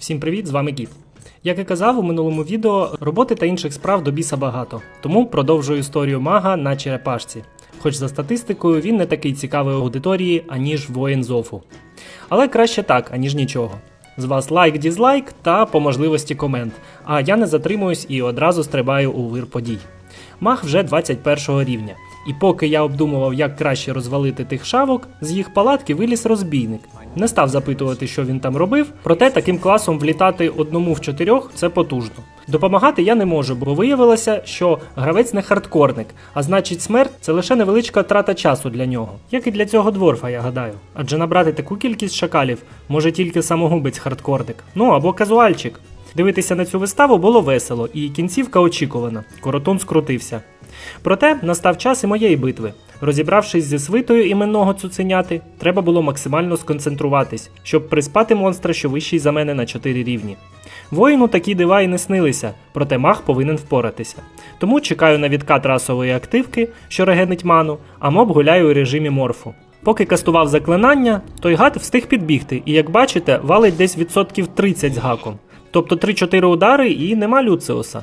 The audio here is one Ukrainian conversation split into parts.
Всім привіт, з вами Кіт. Як і казав у минулому відео, роботи та інших справ до біса багато, тому продовжую історію мага на черепашці. Хоч за статистикою він не такий цікавий аудиторії, аніж воїн Зофу. Але краще так, аніж нічого. З вас лайк, дізлайк та по можливості комент. А я не затримуюсь і одразу стрибаю у вир подій. Маг вже 21 рівня. І поки я обдумував, як краще розвалити тих шавок, з їх палатки виліз розбійник. Не став запитувати, що він там робив, проте таким класом влітати одному в чотирьох це потужно. Допомагати я не можу, бо виявилося, що гравець не хардкорник, а значить смерть це лише невеличка трата часу для нього, як і для цього дворфа, я гадаю. Адже набрати таку кількість шакалів може тільки самогубець хардкорник, ну або казуальчик. Дивитися на цю виставу було весело, і кінцівка очікувана. Коротун скрутився. Проте настав час і моєї битви. Розібравшись зі свитою іменного цуценяти, треба було максимально сконцентруватись, щоб приспати монстра, що вищий за мене на 4 рівні. Воїну такі дива і не снилися, проте маг повинен впоратися. Тому чекаю на відкат расової активки, що регенить ману, а моб гуляю у режимі морфу. Поки кастував заклинання, той гад встиг підбігти, і як бачите, валить десь відсотків 30 з гаком. Тобто 3-4 удари і нема Люциуса.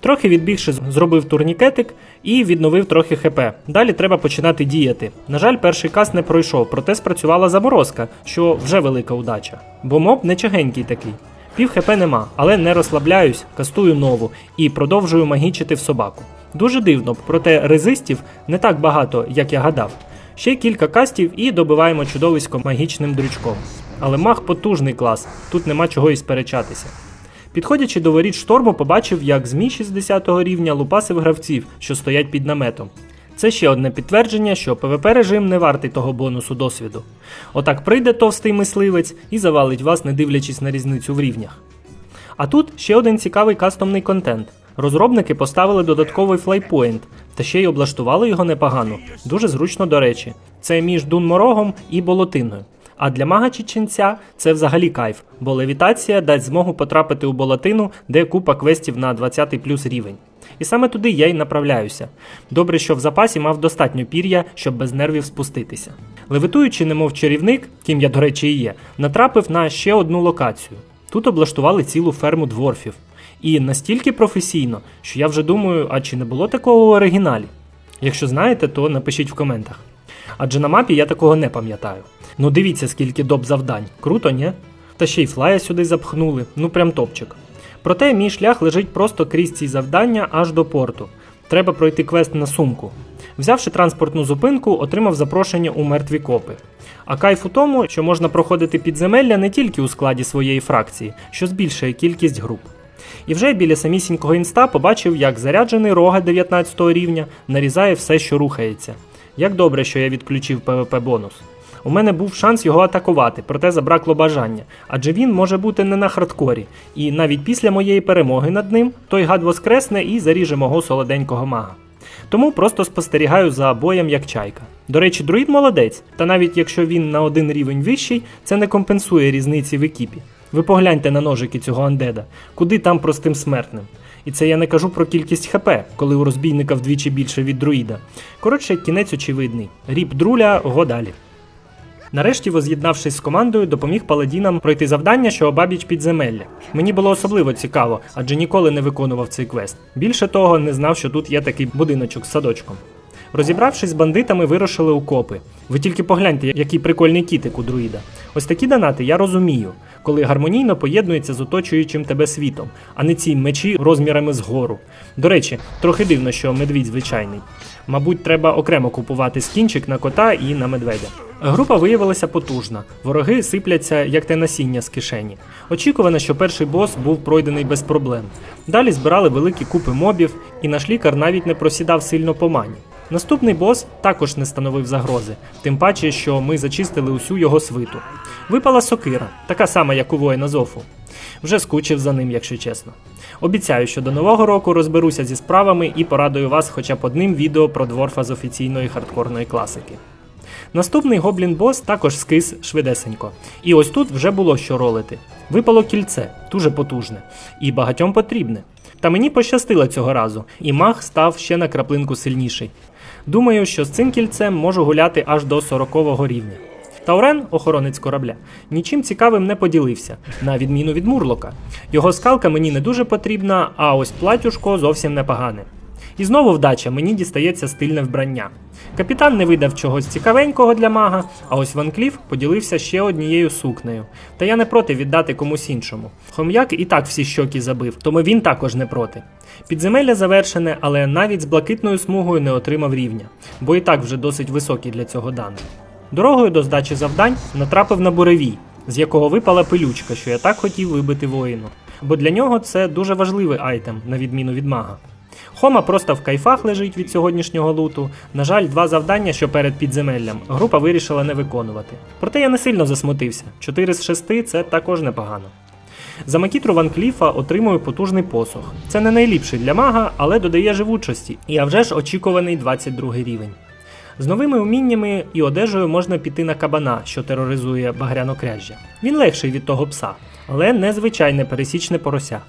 Трохи відбігши, зробив турнікетик і відновив трохи ХП. Далі треба починати діяти. На жаль, перший каст не пройшов, проте спрацювала заморозка, що вже велика удача. Бо моб не чагенький такий. Пів ХП нема, але не розслабляюсь, кастую нову і продовжую магічити в собаку. Дуже дивно, проте резистів не так багато, як я гадав. Ще кілька кастів і добиваємо чудовисько магічним дрючком. Але маг потужний клас, тут нема чого і сперечатися. Підходячи до воріт шторму, побачив, як змій 60 рівня лупасив гравців, що стоять під наметом. Це ще одне підтвердження, що ПВП режим не вартий того бонусу досвіду. Отак прийде товстий мисливець і завалить вас, не дивлячись на різницю в рівнях. А тут ще один цікавий кастомний контент. Розробники поставили додатковий флайпоінт, та ще й облаштували його непогано. Дуже зручно до речі. Це між Дунморогом і болотиною. А для мага чеченця це взагалі кайф, бо левітація дасть змогу потрапити у болотину, де купа квестів на 20 плюс рівень. І саме туди я й направляюся. Добре, що в запасі мав достатньо пір'я, щоб без нервів спуститися. Левитуючи, немов чарівник, ким я, до речі, і є, натрапив на ще одну локацію. Тут облаштували цілу ферму дворфів. І настільки професійно, що я вже думаю, а чи не було такого в оригіналі? Якщо знаєте, то напишіть в коментах. Адже на мапі я такого не пам'ятаю. Ну дивіться, скільки доп завдань. Круто, ні? Та ще й флая сюди запхнули, ну прям топчик. Проте мій шлях лежить просто крізь ці завдання аж до порту. Треба пройти квест на сумку. Взявши транспортну зупинку, отримав запрошення у мертві копи. А кайф у тому, що можна проходити підземелля не тільки у складі своєї фракції, що збільшує кількість груп. І вже біля самісінького інста побачив, як заряджений рога 19 рівня нарізає все, що рухається. Як добре, що я відключив ПВП бонус. У мене був шанс його атакувати, проте забракло бажання, адже він може бути не на хардкорі, і навіть після моєї перемоги над ним той гад воскресне і заріже мого солоденького мага. Тому просто спостерігаю за боєм як чайка. До речі, друїд молодець, та навіть якщо він на один рівень вищий, це не компенсує різниці в екіпі. Ви погляньте на ножики цього андеда, куди там простим смертним. І це я не кажу про кількість ХП, коли у розбійника вдвічі більше від друїда. Коротше, кінець очевидний. Ріп друля, го далі. Нарешті, воз'єднавшись з командою, допоміг паладінам пройти завдання, що обабіч підземелля. Мені було особливо цікаво, адже ніколи не виконував цей квест. Більше того, не знав, що тут є такий будиночок з садочком. Розібравшись з бандитами, вирушили у копи. Ви тільки погляньте, який прикольний кітик у друїда. Ось такі донати я розумію, коли гармонійно поєднується з оточуючим тебе світом, а не ці мечі розмірами згору. До речі, трохи дивно, що медвідь звичайний. Мабуть, треба окремо купувати скінчик на кота і на медведя. Група виявилася потужна. Вороги сипляться, як те насіння з кишені. Очікувано, що перший бос був пройдений без проблем. Далі збирали великі купи мобів, і наш лікар навіть не просідав сильно по мані. Наступний бос також не становив загрози, тим паче, що ми зачистили усю його свиту. Випала сокира, така сама, як у воїна Зофу. Вже скучив за ним, якщо чесно. Обіцяю, що до нового року розберуся зі справами і порадую вас хоча б одним відео про дворфа з офіційної хардкорної класики. Наступний гоблін бос також скис швидесенько. І ось тут вже було що ролити. Випало кільце, дуже потужне, і багатьом потрібне. Та мені пощастило цього разу, і маг став ще на краплинку сильніший. Думаю, що з цим кільцем можу гуляти аж до 40 рівня. Таурен, охоронець корабля, нічим цікавим не поділився, на відміну від Мурлока. Його скалка мені не дуже потрібна, а ось платюшко зовсім непогане. І знову вдача мені дістається стильне вбрання. Капітан не видав чогось цікавенького для мага, а ось Ван Кліф поділився ще однією сукнею. Та я не проти віддати комусь іншому. Хом'як і так всі щоки забив, тому він також не проти. Підземелля завершене, але навіть з блакитною смугою не отримав рівня, бо і так вже досить високий для цього даний. Дорогою до здачі завдань натрапив на буревій, з якого випала пилючка, що я так хотів вибити воїну. Бо для нього це дуже важливий айтем, на відміну від мага. Хома просто в кайфах лежить від сьогоднішнього луту. На жаль, два завдання, що перед підземеллям, група вирішила не виконувати. Проте я не сильно засмутився. 4 з 6 це також непогано. За макітру Ван Кліфа отримую потужний посох. Це не найліпший для мага, але додає живучості, і вже ж очікуваний 22 рівень. З новими уміннями і одежею можна піти на кабана, що тероризує багрянокряжжя. Він легший від того пса, але не звичайне пересічне порося.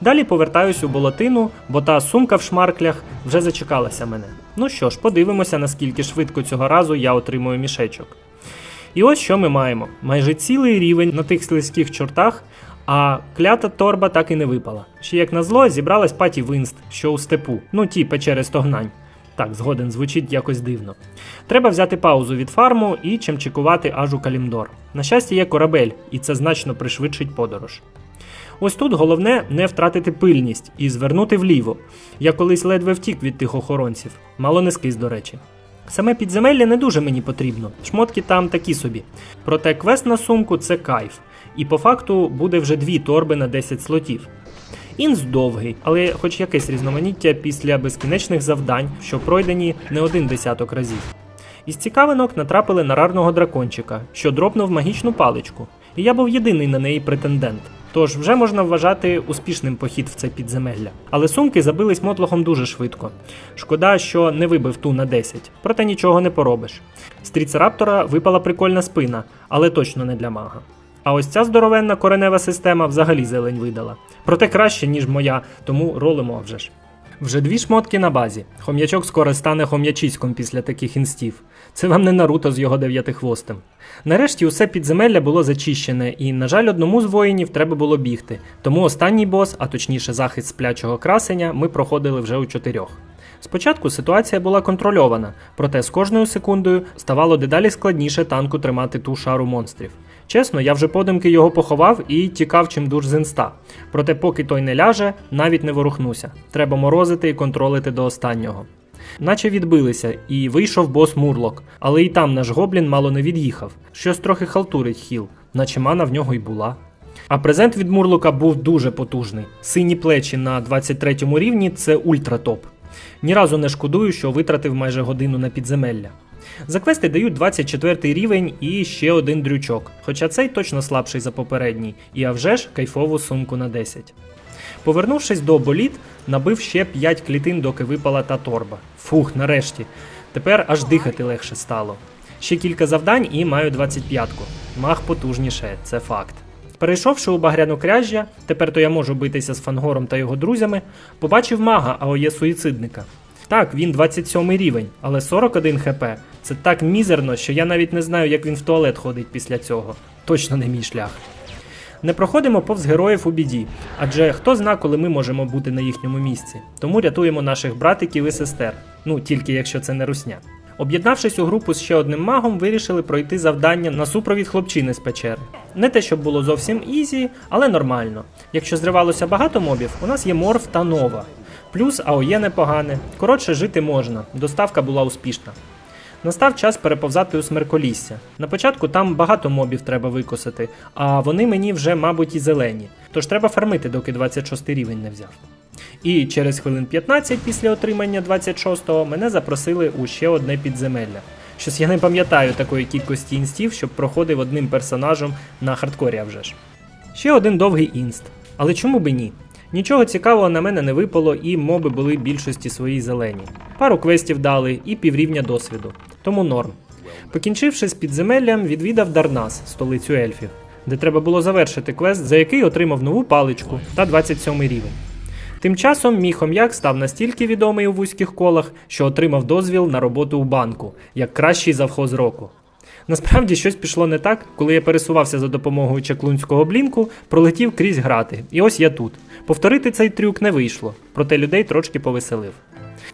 Далі повертаюсь у болотину, бо та сумка в шмарклях вже зачекалася мене. Ну що ж, подивимося, наскільки швидко цього разу я отримую мішечок. І ось що ми маємо: майже цілий рівень на тих слизьких чортах, а клята торба так і не випала. Ще як назло, зібралась паті Винст, що у степу, ну ті печери стогнань. Так, згоден, звучить якось дивно. Треба взяти паузу від фарму і чимчикувати аж у Калімдор. На щастя, є корабель, і це значно пришвидшить подорож. Ось тут головне не втратити пильність і звернути вліво. Я колись ледве втік від тих охоронців, мало не скис, до речі. Саме підземелля не дуже мені потрібно, шмотки там такі собі. Проте квест на сумку це кайф, і по факту буде вже дві торби на 10 слотів. Інс довгий, але хоч якесь різноманіття після безкінечних завдань, що пройдені не один десяток разів. Із цікавинок натрапили на рарного дракончика, що дропнув магічну паличку, і я був єдиний на неї претендент. Тож вже можна вважати успішним похід в це підземелля. Але сумки забились мотлохом дуже швидко. Шкода, що не вибив ту на 10, проте нічого не поробиш. З випала прикольна спина, але точно не для мага. А ось ця здоровенна коренева система взагалі зелень видала. Проте краще, ніж моя, тому ролимо вже ж. Вже дві шмотки на базі. Хом'ячок скоро стане хом'ячиськом після таких інстів. Це вам не Наруто з його дев'ятихвостем. Нарешті усе підземелля було зачищене, і, на жаль, одному з воїнів треба було бігти. Тому останній бос, а точніше захист сплячого красеня, ми проходили вже у чотирьох. Спочатку ситуація була контрольована, проте з кожною секундою ставало дедалі складніше танку тримати ту шару монстрів. Чесно, я вже подумки його поховав і тікав чимдуж з інста. Проте, поки той не ляже, навіть не ворухнуся. Треба морозити і контролити до останнього. Наче відбилися, і вийшов бос Мурлок, але і там наш гоблін мало не від'їхав. Щось трохи халтурить хіл, наче мана в нього й була. А презент від Мурлока був дуже потужний. Сині плечі на 23 рівні це ультратоп. Ні разу не шкодую, що витратив майже годину на підземелля. За квести дають 24 рівень і ще один дрючок, хоча цей точно слабший за попередній, і а вже ж кайфову сумку на 10. Повернувшись до боліт, набив ще 5 клітин, доки випала та торба. Фух, нарешті. Тепер аж дихати легше стало. Ще кілька завдань і маю 25-ку. Маг потужніше, це факт. Перейшовши у багряну кряжжя, тепер то я можу битися з фангором та його друзями, побачив мага АОЄ суїцидника. Так, він 27 рівень, але 41 хп. Це так мізерно, що я навіть не знаю, як він в туалет ходить після цього. Точно не мій шлях. Не проходимо повз героїв у біді, адже хто зна, коли ми можемо бути на їхньому місці. Тому рятуємо наших братиків і сестер. Ну тільки якщо це не русня. Об'єднавшись у групу з ще одним магом, вирішили пройти завдання на супровід хлопчини з печери. Не те, щоб було зовсім ізі, але нормально. Якщо зривалося багато мобів, у нас є морф та нова. Плюс АОЄ непогане. Коротше, жити можна. Доставка була успішна. Настав час переповзати у смерколісся. На початку там багато мобів треба викосити, а вони мені вже, мабуть, і зелені. Тож треба фармити, доки 26 рівень не взяв. І через хвилин 15 після отримання 26-го мене запросили у ще одне підземелля. Щось я не пам'ятаю такої кількості інстів, щоб проходив одним персонажем на хардкорі а вже ж. Ще один довгий інст. Але чому би ні? Нічого цікавого на мене не випало, і моби були більшості своїй зелені. Пару квестів дали і піврівня досвіду. Тому норм. Покінчивши з підземеллям, відвідав Дарнас, столицю ельфів, де треба було завершити квест, за який отримав нову паличку та 27 рівень. Тим часом мій хом'як став настільки відомий у вузьких колах, що отримав дозвіл на роботу у банку як кращий завхоз року. Насправді щось пішло не так, коли я пересувався за допомогою чаклунського блінку, пролетів крізь грати, і ось я тут. Повторити цей трюк не вийшло, проте людей трошки повеселив.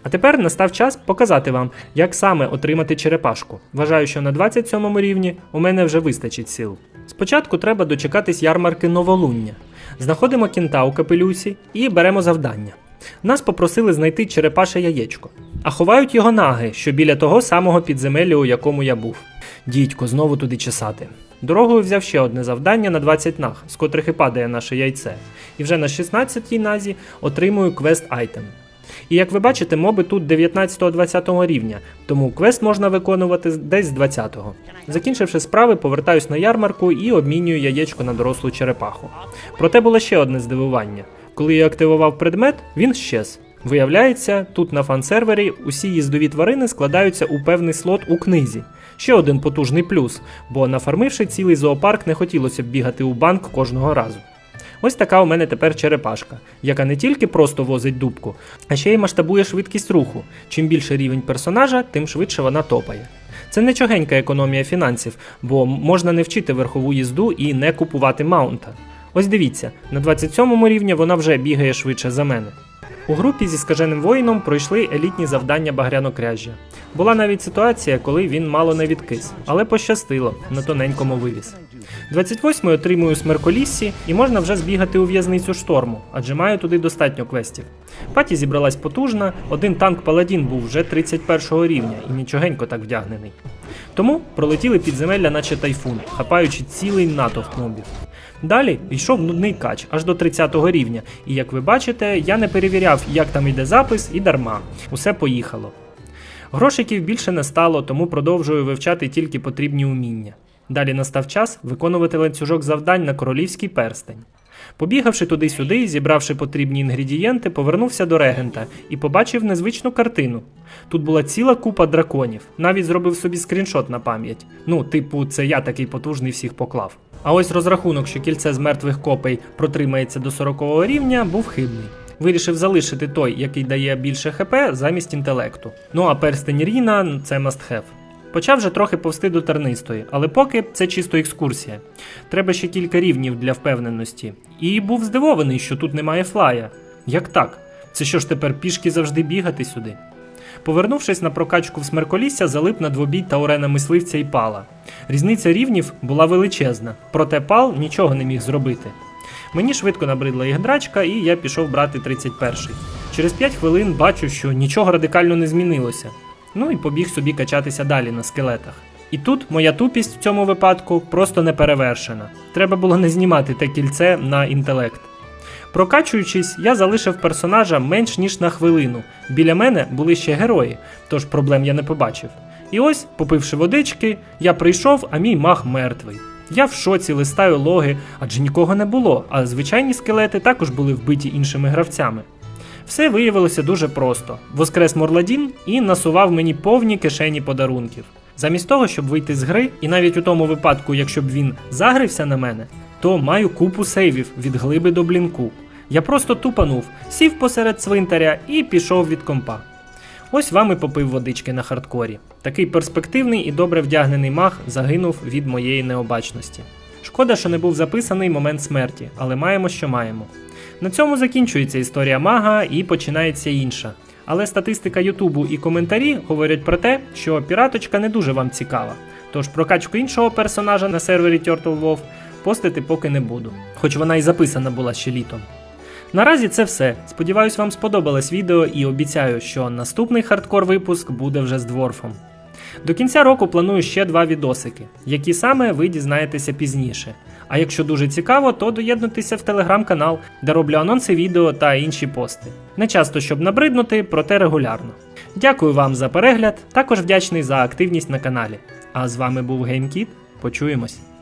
А тепер настав час показати вам, як саме отримати черепашку. Вважаю, що на 27 рівні у мене вже вистачить сил. Спочатку треба дочекатись ярмарки новолуння. Знаходимо кінта у капелюсі і беремо завдання. Нас попросили знайти черепаше яєчко, а ховають його наги, що біля того самого підземелля, у якому я був. Дідько, знову туди чесати. Дорогою взяв ще одне завдання на 20 наг, з котрих і падає наше яйце. І вже на 16-й назі отримую квест айтем. І як ви бачите, моби тут 19-20 рівня, тому квест можна виконувати десь з 20-го. Закінчивши справи, повертаюсь на ярмарку і обмінюю яєчко на дорослу черепаху. Проте було ще одне здивування. Коли я активував предмет, він щез. Виявляється, тут на фан-сервері усі їздові тварини складаються у певний слот у книзі. Ще один потужний плюс, бо нафармивши цілий зоопарк, не хотілося б бігати у банк кожного разу. Ось така у мене тепер черепашка, яка не тільки просто возить дубку, а ще й масштабує швидкість руху. Чим більше рівень персонажа, тим швидше вона топає. Це не чогенька економія фінансів, бо можна не вчити верхову їзду і не купувати маунта. Ось дивіться, на 27 рівні вона вже бігає швидше за мене. У групі зі скаженим воїном пройшли елітні завдання багрянокряжжя. Була навіть ситуація, коли він мало не відкис, але пощастило на тоненькому вивіз. 28-й отримую смерколіссі і можна вже збігати у в'язницю шторму, адже маю туди достатньо квестів. Паті зібралась потужна, один танк Паладін був вже 31 рівня і нічогенько так вдягнений. Тому пролетіли підземелля, наче тайфун, хапаючи цілий натовп мобів. Далі йшов нудний кач аж до 30 рівня, і як ви бачите, я не перевіряв, як там йде запис, і дарма. Усе поїхало. Грошиків більше не стало, тому продовжую вивчати тільки потрібні уміння. Далі настав час виконувати ланцюжок завдань на королівський перстень. Побігавши туди-сюди, зібравши потрібні інгредієнти, повернувся до регента і побачив незвичну картину. Тут була ціла купа драконів, навіть зробив собі скріншот на пам'ять. Ну, типу, це я такий потужний всіх поклав. А ось розрахунок, що кільце з мертвих копей протримається до 40 рівня, був хибний. Вирішив залишити той, який дає більше ХП, замість інтелекту. Ну а перстень Ріна це must have. Почав вже трохи повсти до тернистої, але поки це чисто екскурсія. Треба ще кілька рівнів для впевненості. І був здивований, що тут немає флая. Як так? Це що ж тепер пішки завжди бігати сюди? Повернувшись на прокачку в смерколісся, залип на двобій Таурена мисливця і пала. Різниця рівнів була величезна, проте пал нічого не міг зробити. Мені швидко набридла їх драчка, і я пішов брати 31-й. Через 5 хвилин бачу, що нічого радикально не змінилося. Ну і побіг собі качатися далі на скелетах. І тут моя тупість в цьому випадку просто не перевершена. Треба було не знімати те кільце на інтелект. Прокачуючись, я залишив персонажа менш ніж на хвилину. Біля мене були ще герої, тож проблем я не побачив. І ось, попивши водички, я прийшов, а мій маг мертвий. Я в шоці листаю логи, адже нікого не було, а звичайні скелети також були вбиті іншими гравцями. Все виявилося дуже просто: воскрес Морладін і насував мені повні кишені подарунків. Замість того, щоб вийти з гри, і навіть у тому випадку, якщо б він загрився на мене, то маю купу сейвів від глиби до блінку. Я просто тупанув, сів посеред цвинтаря і пішов від компа. Ось вам і попив водички на хардкорі. Такий перспективний і добре вдягнений маг загинув від моєї необачності. Шкода, що не був записаний момент смерті, але маємо, що маємо. На цьому закінчується історія мага і починається інша. Але статистика Ютубу і коментарі говорять про те, що піраточка не дуже вам цікава. Тож прокачку іншого персонажа на сервері Turtle WoW постити поки не буду, хоч вона і записана була ще літом. Наразі це все. Сподіваюсь, вам сподобалось відео і обіцяю, що наступний хардкор випуск буде вже з дворфом. До кінця року планую ще два відосики, які саме ви дізнаєтеся пізніше. А якщо дуже цікаво, то доєднуйтеся в телеграм-канал, де роблю анонси відео та інші пости. Не часто, щоб набриднути, проте регулярно. Дякую вам за перегляд, також вдячний за активність на каналі. А з вами був GameKit. Почуємось.